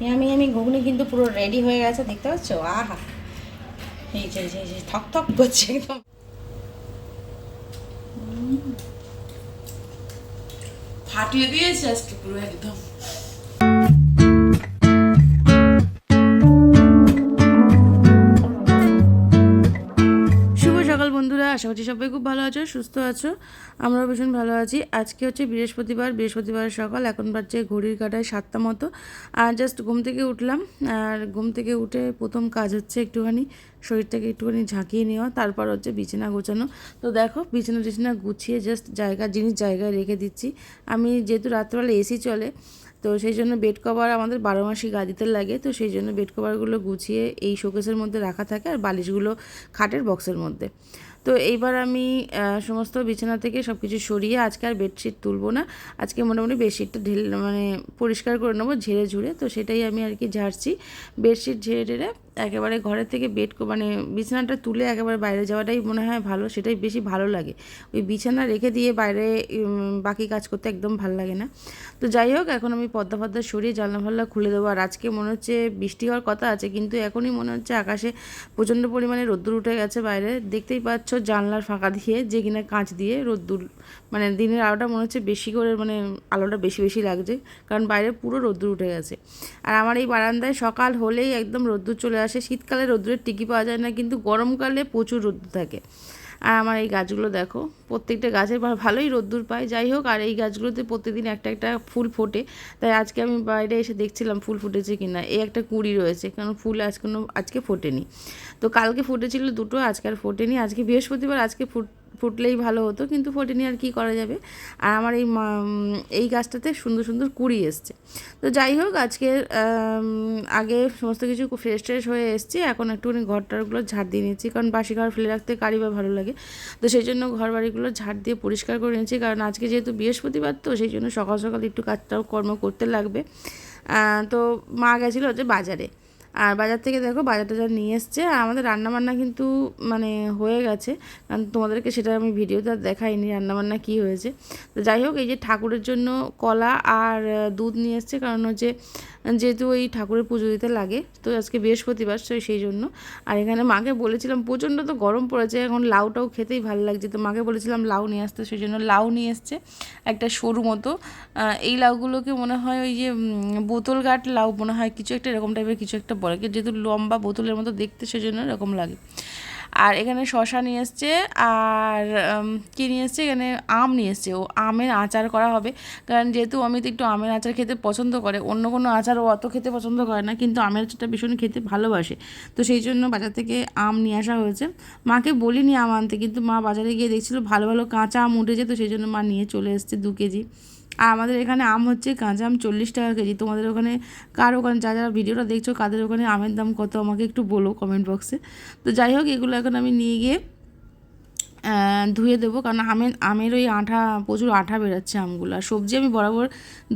Yummy আমি ঘুগনি কিন্তু পুরো রেডি হয়ে গেছে দেখতে পাচ্ছ? আহা! এই যে এই যে, থক থক করছে একদম। ফাটিয়ে দিয়েছে আজকে পুরো একদম। সকাল বন্ধুরা, আশা করছি সবাই খুব ভালো আছো, সুস্থ আছো। আমরাও ভীষণ ভালো আছি। আজকে হচ্ছে বৃহস্পতিবার বৃহস্পতিবার সকাল, এখন বাজছে ঘড়ির কাটায় সাতটা মতো। আর জাস্ট ঘুম থেকে উঠলাম, আর ঘুম থেকে উঠে প্রথম কাজ হচ্ছে একটুখানি শরীরটাকে একটুখানি ঝাঁকিয়ে নেওয়া, তারপর হচ্ছে বিছানা গোছানো। তো দেখো বিছানা টিছানা গুছিয়ে জাস্ট জায়গা, জিনিস জায়গায় রেখে দিচ্ছি। আমি যেহেতু রাত্রেবেলা এসি চলে তো সেই জন্য বেড কভার আমাদের বারো মাসই গাদিতে লাগে, তো সেই জন্য বেড কভারগুলো গুছিয়ে এই শোকেসের মধ্যে রাখা থাকে আর বালিশগুলো খাটের বক্সের মধ্যে। তো এইবার আমি সমস্ত বিছানা থেকে সব কিছু সরিয়ে আজকে আর বেডশিট তুলবো না। আজকে মোটামুটি বেডশিটটা ঢেলে মানে পরিষ্কার করে নেব ঝেড়ে ঝুড়ে, তো সেটাই আমি আর কি ঝাড়ছি। বেডশিট ঝেড়ে টেড়ে একেবারে ঘরের থেকে বেড মানে বিছানাটা তুলে একেবারে বাইরে যাওয়াটাই মনে হয় ভালো, সেটাই বেশি ভালো লাগে। ওই বিছানা রেখে দিয়ে বাইরে বাকি কাজ করতে একদম ভালো লাগে না। তো যাই হোক, এখন আমি পদ্মা পদ্মা সরিয়ে জানলা ফাল্লা খুলে দেবো। আর আজকে মনে হচ্ছে বৃষ্টি হওয়ার কথা আছে, কিন্তু এখনই মনে হচ্ছে আকাশে প্রচণ্ড পরিমাণে রোদ্দুর উঠে গেছে বাইরে। দেখতেই পাচ্ছ জানলার ফাঁকা দিয়ে, যে কিনা কাঁচ দিয়ে রোদ্দুর মানে দিনের আলোটা মনে হচ্ছে বেশি করে মানে আলোটা বেশি বেশি লাগছে, কারণ বাইরে পুরো রোদ্দুর উঠে গেছে। আর আমার এই বারান্দায় সকাল হলেই একদম রোদ্দুর চলে আসে। শীতকালে রোদ্রের টিকি পাওয়া যায় না, কিন্তু গরমকালে প্রচুর রোদ্দুর থাকে। আর আমার এই গাছগুলো দেখো, প্রত্যেকটা গাছের ভালোই রোদ্দুর পায়। যাই হোক, আর এই গাছগুলোতে প্রতিদিন একটা একটা ফুল ফোটে। তাই আজকে আমি বাইরে এসে দেখছিলাম ফুল ফুটেছে কি না এই একটা কুড়ি রয়েছে, কারণ ফুল আজ কোনো আজকে ফোটেনি। তো কালকে ফুটেছিল দুটো, আজকে আর ফোটেনি। আজকে বৃহস্পতিবার আজকে ফুট ফুটলেই ভালো হতো, কিন্তু ফোটেনি আর কি করা যাবে? আর আমার এই এই গাছটাতে সুন্দর সুন্দর কুড়ি এসছে। তো যাই হোক আজকে আগে সমস্ত কিছু ফ্রেশ ট্রেশ হয়ে এসছি, এখন একটুখানি ঘর টরগুলো ঝাড় দিয়ে নিয়েছি, কারণ বাসি ঘর ফেলে রাখতে কারি বা ভালো লাগে। তো সেই জন্য ঘর বাড়িগুলো ঝাড় দিয়ে পরিষ্কার করে নিচ্ছি কারণ আজকে যেহেতু বৃহস্পতিবার, তো সেই জন্য সকাল সকাল একটু কাজটাও কর্ম করতে লাগবে। তো মা গেছিল হচ্ছে বাজারে। আর বাজার থেকে দেখো বাজার টাজার নিয়ে এসছে, আর আমাদের রান্নাবান্না কিন্তু মানে হয়ে গেছে। কারণ তোমাদেরকে সেটা আমি ভিডিওতে আর দেখাইনি রান্নাবান্না কী হয়েছে। তো যাই হোক, এই যে ঠাকুরের জন্য কলা আর দুধ নিয়ে এসছে, কারণ হচ্ছে যেহেতু ওই ঠাকুরের পুজো দিতে লাগে, তো আজকে বৃহস্পতিবার তো সেই জন্য। আর এখানে মাকে বলেছিলাম, প্রচণ্ড তো গরম পড়েছে, এখন লাউটাও খেতেই ভালো লাগছে। তো মাকে বলেছিলাম লাউ নিয়ে আসতে, সেই জন্য লাউ নিয়ে এসছে একটা সরু মতো। এই লাউগুলোকে মনে হয় ওই যে বোতল গাট লাউ মনে হয়, কিছু একটা এরকম টাইপের কিছু একটা বলে যেহেতু লম্বা বোতলের মতো দেখতে সেজন্য এরকম লাগে। আর এখানে শশা নিয়ে এসছে, আর কী নিয়ে এসছে? এখানে আম নিয়ে এসছে। ও আমের আচার করা হবে। কারণ যেহেতু অমিত একটু আমের আচার খেতে পছন্দ করে, অন্য কোনো আচার ও অত খেতে পছন্দ করে না, কিন্তু আমের আচারটা ভীষণ খেতে ভালোবাসে। তো সেই জন্য বাজার থেকে আম নিয়ে আসা হয়েছে। মাকে বলিনি আম আনতে, কিন্তু মা বাজারে গিয়ে দেখছিল ভালো ভালো কাঁচা আম উঠেছে, তো সেই জন্য মা নিয়ে চলে এসছে দু কেজি। আর আমাদের এখানে আম হচ্ছে কাঁচা আম চল্লিশ টাকা কেজি। তোমাদের ওখানে কার ওখানে যা যারা ভিডিওটা দেখছ, কাদের ওখানে আমের দাম কত, আমাকে একটু বলো কমেন্ট বক্সে তো যাই হোক, এগুলো এখন আমি নিয়ে গিয়ে ধুয়ে দেবো। কারণ আমের আমের ওই আঠা, প্রচুর আঠা বেরোচ্ছে আমগুলো। আর সবজি আমি বরাবর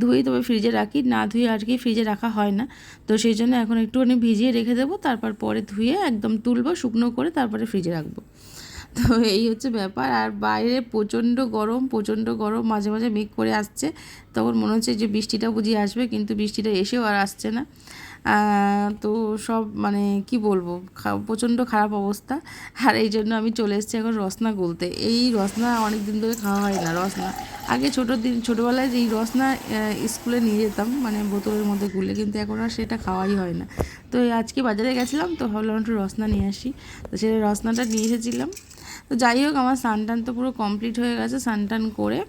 ধুয়েই তবে ফ্রিজে রাখি, না ধুয়ে আর কি ফ্রিজে রাখা হয় না। তো সেই জন্য এখন একটুখানি ভিজিয়ে রেখে দেবো, তারপর পরে ধুয়ে একদম তুলবো, শুকনো করে তারপরে ফ্রিজে রাখব। তো এই হচ্ছে ব্যাপার। আর বাইরে প্রচণ্ড গরম প্রচণ্ড গরম মাঝে মাঝে মেঘ করে আসছে। তখন মনে হচ্ছে যে বৃষ্টিটা বুঝিয়ে আসবে, কিন্তু বৃষ্টিটা এসেও আর আসছে না। তো সব মানে কি বলব প্রচণ্ড খারাপ অবস্থা। আর এই জন্য আমি চলে এসেছি এখন রসনা গুলতে। এই রসনা অনেক দিন ধরে খাওয়া হয় না, রসনা। আগে ছোটো দিন, ছোটোবেলায় এই রসনা স্কুলে নিয়ে যেতাম মানে বোতলের মধ্যে গুলে, কিন্তু এখন আর সেটা খাওয়াই হয় না। তো আজকে বাজারে গেছিলাম, তো ভাবলাম একটু রসনা নিয়ে আসি। তো সেই রসনাটা নিয়ে এসেছিলাম। তো যাই হোক, আমার সানটান তো পুরো কমপ্লিট হয়ে গেছে সানটান করে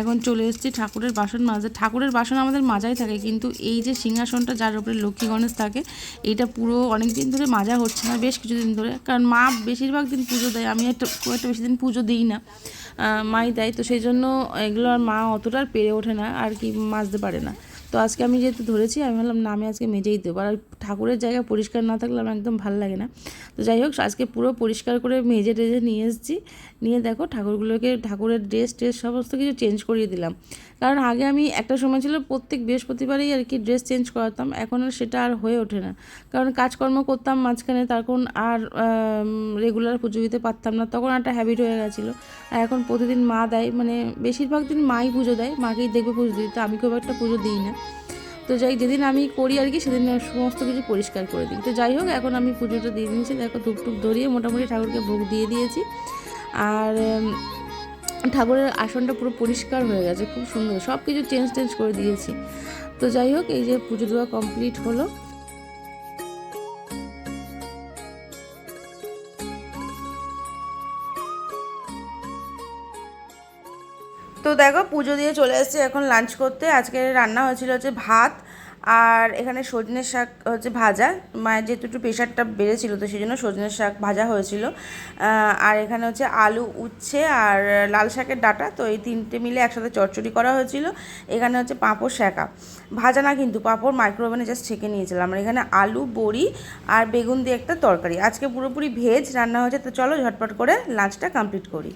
এখন চলে এসেছি ঠাকুরের বাসন মাজতে। ঠাকুরের বাসন আমাদের মাজাই থাকে, কিন্তু এই যে সিংহাসনটা যার উপরে লক্ষ্মী গণেশ থাকে এইটা পুরো অনেক দিন ধরে মাজা হচ্ছে না, বেশ কিছুদিন ধরে। কারণ মা বেশিরভাগ দিন পুজো দেয়, আমি একটা, খুব একটা বেশি দিন পুজো দিই না মাই দেয়। তো সেই জন্য এগুলো আর মা অতটা আর পেরে ওঠে না, আর কি মাজতে পারে না। তো আজকে আমি যেহেতু ধরেছি, আমি ভাবলাম না, আমি আজকে মেজেই দেবো। আর ঠাকুরের জায়গা পরিষ্কার না থাকলে আমার একদম ভালো লাগে না। তো যাই হোক, আজকে পুরো পরিষ্কার করে মেজে টেজে নিয়ে এসেছি। নিয়ে দেখো ঠাকুরগুলোকে, ঠাকুরের ড্রেস ট্রেস সমস্ত কিছু চেঞ্জ করিয়ে দিলাম। কারণ আগে আমি একটা সময় ছিল প্রত্যেক বৃহস্পতিবারেই আর কি ড্রেস চেঞ্জ করাতাম, এখন আর সেটা আর হয়ে ওঠে না। কারণ কাজকর্ম করতাম মাঝখানে তখন আর রেগুলার পুজো দিতে পারতাম না, তখন একটা হ্যাবিট হয়ে গেছিল। আর এখন প্রতিদিন মা দেয় মানে বেশিরভাগ দিন মাই পুজো দেয়, মাকেই দেখবে পুজো দিতে আমি খুব একটা পুজো দিই না। তো যাই যেদিন আমি করি আর কি, সেদিন সমস্ত কিছু পরিষ্কার করে দিই। তো যাই হোক, এখন আমি পুজোটা দিয়ে দিয়েছি, দেখো ধূপ টুপ ধরিয়ে মোটামুটি ঠাকুরকে ভোগ দিয়ে দিয়েছি। আর ঠাকুরের আসনটা পুরো পরিষ্কার হয়ে গেছে, খুব সুন্দর। সব কিছু চেঞ্জ টেঞ্জ করে দিয়েছি। তো যাই হোক, এই যে পুজো দেওয়া কমপ্লিট হলো। তো দেখো, পুজো দিয়ে চলে এসেছি এখন লাঞ্চ করতে। আজকে রান্না হয়েছিল হচ্ছে ভাত আর এখানে সজনের শাক হচ্ছে ভাজা মায়ের যেহেতু একটু প্রেশারটা বেড়েছিল তো সেই জন্য সজনের শাক ভাজা হয়েছিল। আর এখানে হচ্ছে আলু উচ্ছে আর লাল শাকের ডাটা, তো এই তিনটে মিলে একসাথে চচ্চড়ি করা হয়েছিল। এখানে হচ্ছে পাঁপড় শাঁকা ভাজা না কিন্তু, পাঁপড় মাইক্রোওভেনে জাস্ট ছেঁকে নিয়েছিলাম। আর এখানে আলু, বড়ি আর বেগুন দিয়ে একটা তরকারি। আজকে পুরোপুরি ভেজ রান্না হয়েছে, তো চলো ঝটপট করে লাঞ্চটা কমপ্লিট করি।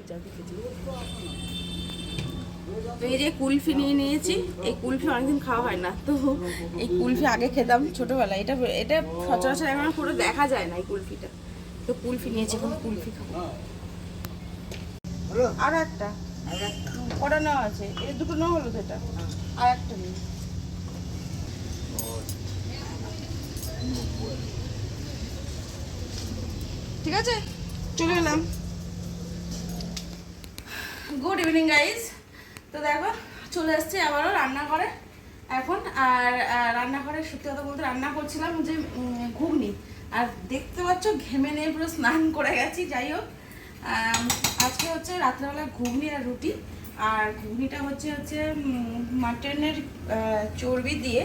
তো এই যে কুলফি নিয়ে নিয়েছি, এই কুলফি অনেকদিন খাওয়া হয় না, তো এই কুলফি আগে খেতাম ছোটোবেলায়। এটা এটা সচরাচর এখন পুরো দেখা যায় না এই কুলফিটা। তো কুলফি নিয়েছি, এখন কুলফি খাব। আর একটা? কটা নেওয়া আছে। এই দুটো নেওয়া হলো এটা। আর একটা নেই ঠিক আছে? চলে এলাম। গুড ইভিনিং গাইজ তো দেখো, চলে এসেছি আবারও রান্নাঘরে। এখন আর রান্নাঘরে সত্যি কথা বলতে রান্না করছিলাম যে ঘুগনি। আর দেখতে পাচ্ছ, ঘেমে নিয়ে পুরো স্নান করে গেছি, যাই হোক। আজকে হচ্ছে রাত্রেবেলা ঘুগনি আর রুটি। আর ঘুগনিটা হচ্ছে হচ্ছে মাটনের চর্বি দিয়ে।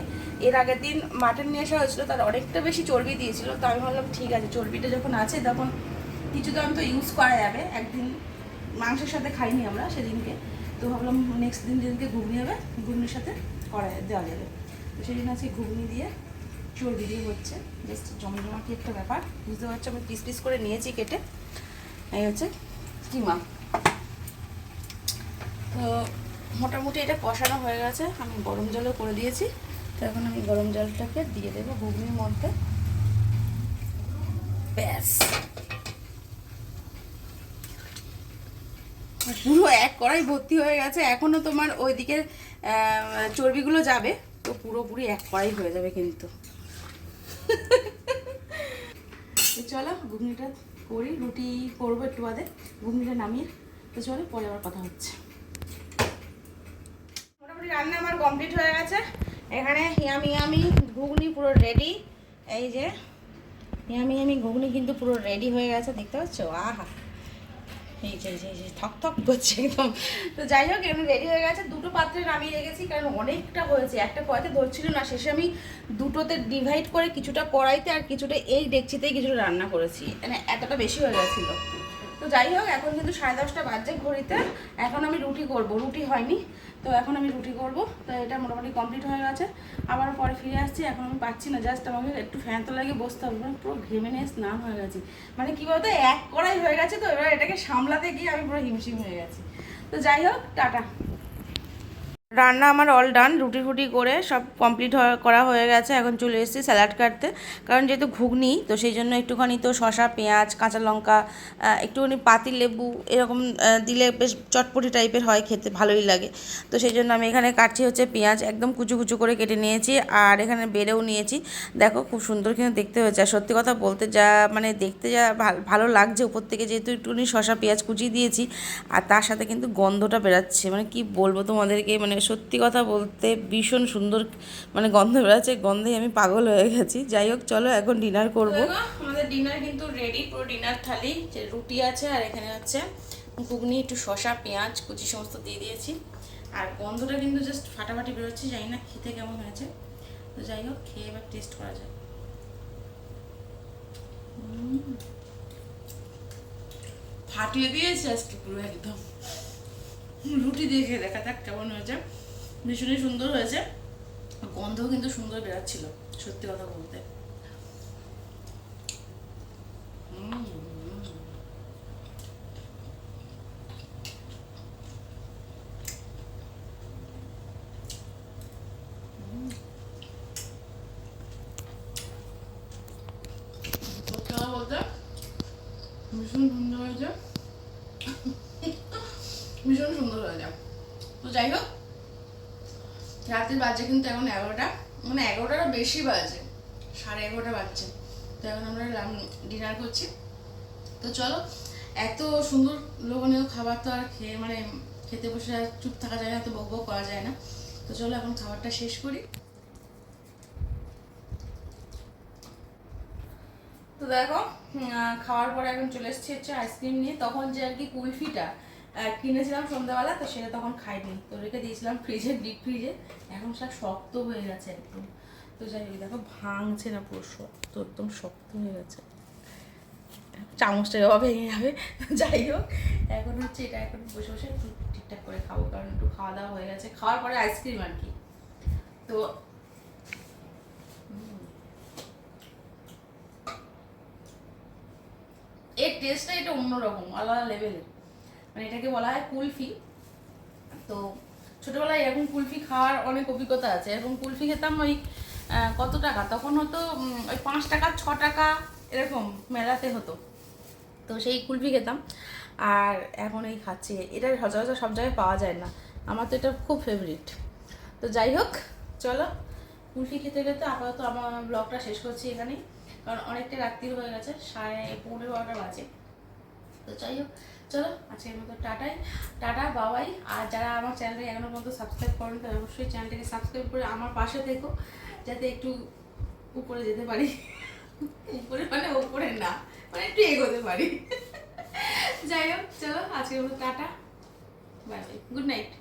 এর আগের দিন মাটন নিয়ে আসা হয়েছিল, তার অনেকটা বেশি চর্বি দিয়েছিল। তো আমি ভাবলাম, ঠিক আছে, চর্বিটা যখন আছে, তখন কিছু দাম তো ইউজ করা যাবে। একদিন মাংসের সাথে খাইনি আমরা, সেদিনকে। তো ভাবলাম নেক্সট দিন যেদিনকে ঘুগনি হবে, ঘুগনির সাথে করা দেওয়া যাবে। তো সেই জন্য আজকে ঘুগনি দিয়ে চর্বি দিয়ে হচ্ছে জাস্ট জমজমাটি একটা ব্যাপার। বুঝতে পারছ? আমি পিস পিস করে নিয়েছি কেটে। এই হচ্ছে কিমা। তো মোটামুটি এটা কষানো হয়ে গেছে। আমি গরম জলও করে দিয়েছি। তো এখন আমি গরম জলটাকে দিয়ে দেবো ঘুগনির মধ্যে। ব্যাস। পুরো এক কড়াই ভর্তি হয়ে গেছে। এখনও তোমার ওইদিকে আহ, চর্বিগুলো যাবে। তো পুরোপুরি এক কড়াই হয়ে যাবে কিন্তু। চলো ঘুগনিটা করি। রুটি করব একটু বাদে। ঘুগনিটা নামিয়ে তো চলো পরে আবার কথা হচ্ছে। মোটামুটি রান্না আমার কমপ্লিট হয়ে গেছে। এখানে হিয়ামি ইয়ামি ঘুগনি পুরো রেডি এই যে হিয়ামি ইয়ামি ঘুগনি কিন্তু পুরো রেডি হয়ে গেছে দেখতে পাচ্ছ? আহা! এই যে থক থক করছে একদম। তো যাই হোক, এমনি রেডি হয়ে গেছে। দুটো পাত্রে নামিয়ে রেখেছি, কারণ অনেকটা হয়েছে। একটা কড়াইতে ধরছিল না, শেষে আমি দুটোতে ডিভাইড করে কিছুটা কড়াইতে আর কিছুটা এই ডেকচিতেই কিছুটা রান্না করেছি। মানে এতটা বেশি হয়ে গেছিল। তো যাই হোক, এখন কিন্তু সাড়ে দশটা বাজে ঘড়িতে। এখন আমি রুটি করব। রুটি হয়নি, তো এখন আমি রুটি করব। তো এটা মোটামুটি কমপ্লিট হয়ে গেছে। আবার পরে ফিরে আসছি, এখন আমি পাচ্ছি না। জাস্ট আমাকে একটু ফ্যান তো লাগিয়ে বসতে হবে। মানে পুরো ঘেমে নিয়ে স্নান হয়ে গেছে। মানে কী বলতো, এক করাই হয়ে গেছে তো, এবার এটাকে সামলাতে গিয়ে আমি পুরো হিমশিম হয়ে গেছি। তো যাই হোক, টাটা। রান্না আমার অল ডান রুটি ফুটি করে সব কমপ্লিট করা হয়ে গেছে। এখন চলে এসেছি স্যালাড কাটতে। কারণ যেহেতু ঘুগনি, তো সেই জন্য একটুখানি তো শসা, পেঁয়াজ, কাঁচা লঙ্কা একটুখানি পাতি, লেবু এরকম দিলে বেশ চটপটি টাইপের হয়, খেতে ভালোই লাগে। তো সেই জন্য আমি এখানে কাটছি হচ্ছে পেঁয়াজ, একদম কুচু কুচু করে কেটে নিয়েছি আর এখানে বেড়েও নিয়েছি। দেখো খুব সুন্দর কিন্তু দেখতে হয়েছে। আর সত্যি কথা বলতে যা মানে দেখতে যা ভাল- লাগছে উপর থেকে, যেহেতু একটুখানি শসা, পেঁয়াজ কুচি দিয়েছি। আর তার সাথে কিন্তু গন্ধটা বেরাচ্ছে। মানে কি বলব তোমাদেরকে মানে সত্যি কথা বলতে ভীষণ সুন্দর মানে গন্ধ বেরাচ্ছে গন্ধে আমি পাগল হয়ে গেছি। যাই হোক, চলো এখন ডিনার করব। আমাদের ডিনার কিন্তু রেডি পুরো ডিনার থালি, যে রুটি আছে আর এখানে হচ্ছে ঘুগনি, একটু শসা, পেঁয়াজ, কুচি সমস্ত দিয়ে দিয়েছি। আর গন্ধটা কিন্তু জাস্ট ফাটাফাটি বেরোচ্ছে, জানি না খেতে কেমন হয়েছে। তো যাই হোক, খেয়ে এবার টেস্ট করা যায় ফাটিয়ে দিয়েছে আজকে পুরো একদম। রুটি দিয়ে খেয়ে দেখা যাক কেমন হয়েছে ভীষণই সুন্দর হয়েছে গন্ধ কিন্তু সুন্দর বেরাচ্ছিল, সত্যি কথা বলতে ভীষণ সুন্দর হয়েছে ভীষণ সুন্দর হয়েছে তো যাই হোক, রাতের বাজে কিন্তু এখন এগারোটা মানে এগারোটাটা বেশি বাজে, সাড়ে এগারোটা বাজছে। তো এখন আমরা ডিনার করছি। তো চলো, এত সুন্দর লোভনীয় খাবার তো আর খেয়ে মানে খেতে বসে আর চুপ থাকা যায় না তো বক করা যায় না। তো চলো এখন খাবারটা শেষ করি। তো দেখো খাওয়ার পরে এখন চলে এসেছি হচ্ছে আইসক্রিম নিয়ে। তখন যে আর কি কুলফিটা কিনেছিলাম সন্ধ্যাবেলা, তো সেটা তখন খাইনি। তো রেখে দিয়েছিলাম ফ্রিজে ডিপ ফ্রিজে এখন সব শক্ত হয়ে গেছে একদম। তো যাই হোক, দেখো ভাঙছে না পুরো শক্ত, একদম শক্ত হয়ে গেছে। চামচটা এবার ভেঙে যাবে। যাই হোক, এখন হচ্ছে এটা এখন বসে বসে একটু ঠিকঠাক করে খাব, কারণ একটু খাওয়া দাওয়া হয়ে গেছে। খাওয়ার পরে আইসক্রিম আর কি। তো এর টেস্টটা এটা অন্যরকম, আলাদা লেভেলের মানে এটাকে বলা হয় কুলফি। তো ছোটবেলায় এরকম কুলফি খাওয়ার অনেক অভিজ্ঞতা আছে। এরকম কুলফি খেতাম ওই কত টাকা? তখন হতো ওই পাঁচ টাকা, ছ টাকা এরকম মেলাতে হতো। তো সেই কুলফি খেতাম। আর এখন এই খাচ্ছি। এটা সচরাচর সব জায়গায় পাওয়া যায় না। আমার তো এটা খুব ফেভারিট তো যাই হোক, চলো। কুলফি খেতে খেতে আপাতত আমার ব্লগটা শেষ করছি এখানেই। কারণ অনেকটা রাত্রি হয়ে গেছে, সাড়ে পনেরো বারোটা বাজে। তো যাই হোক, চলো, আজকের মতো টাটাই টাটা বাবাই আর যারা আমার চ্যানেলে এখনও পর্যন্ত সাবস্ক্রাইব করেন, তারা অবশ্যই চ্যানেলটাকে সাবস্ক্রাইব করে আমার পাশে থেকো, যাতে একটু উপরে যেতে পারি। উপরে মানে উপরে না মানে একটু এগোতে পারি। যাই হোক, চলো, আজকের মতো tata, bye bye, good night.